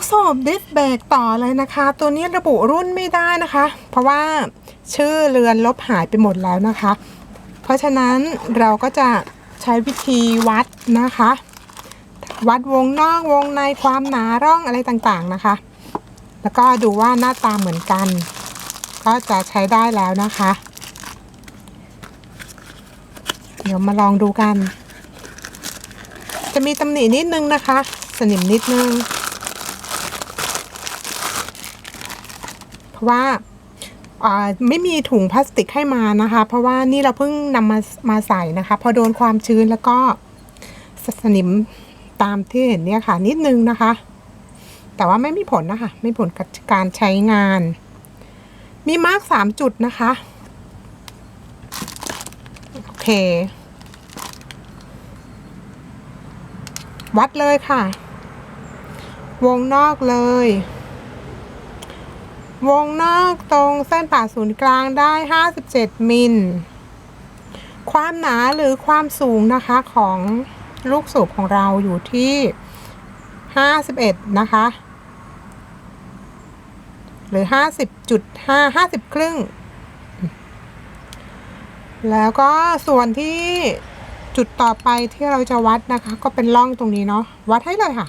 ลูกโซ่ดิสเบรกต่อเลยนะคะ ตัวนี้ระบุรุ่นไม่ได้นะคะ เพราะว่าชื่อเรือนลบหายไปหมดแล้วนะคะ เพราะฉะนั้นเราก็จะใช้วิธีวัดนะคะ วัดวงนอกวงในความหนาร่องอะไรต่างๆนะคะ แล้วก็ดูว่าหน้าตาเหมือนกัน ก็จะใช้ได้แล้วนะคะ เดี๋ยวมาลองดูกัน จะมีตำหนินิดนึงนะคะ สนิมนิดนึง เพราะว่าอ่าไม่มีถุงพลาสติกให้มานะคะ เพราะว่านี่เราเพิ่งนำมามาใส่นะคะ พอโดนความชื้นแล้วก็สสนิมตามที่เห็นเนี่ยค่ะ นิดนึงนะคะ แต่ว่าไม่มีผลนะคะ ไม่ผลกับการใช้งาน มีมาร์กสามจุดนะคะ โอเค วัดเลยค่ะ วงนอกเลย วงนอกตรงเส้นผ่าศูนย์กลางได้ 57 มิล ความหนาหรือความสูงนะคะของลูกสูบของเราอยู่ที่ 51 นะคะ หรือ 50.5 50 ครึ่ง แล้วก็ส่วนที่จุดต่อไปที่เราจะวัดนะคะ ก็เป็นร่องตรงนี้เนาะวัดให้เลยค่ะ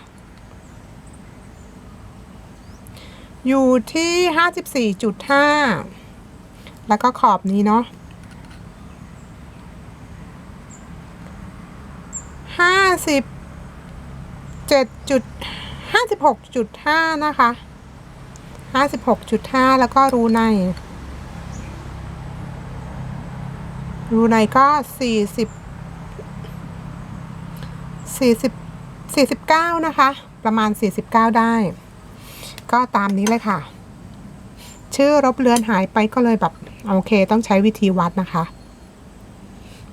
อยู่ที่ห้าสิบสี่จุดห้าแล้วก็ขอบนี้เนาะห้าสิบเจ็ดจุดห้าสิบหกจุดห้านะคะห้าสิบหกจุดห้าแล้วก็รูใน รูในก็สี่สิบสี่สิบสี่สิบเก้านะคะ ประมาณสี่สิบเก้าได้ ก็ตามนี้เลยค่ะ ชื่อรบเรือนหายไปก็เลยแบบ โอเค ต้องใช้วิธีวัดนะคะ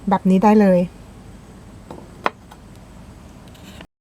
แบบนี้ได้เลย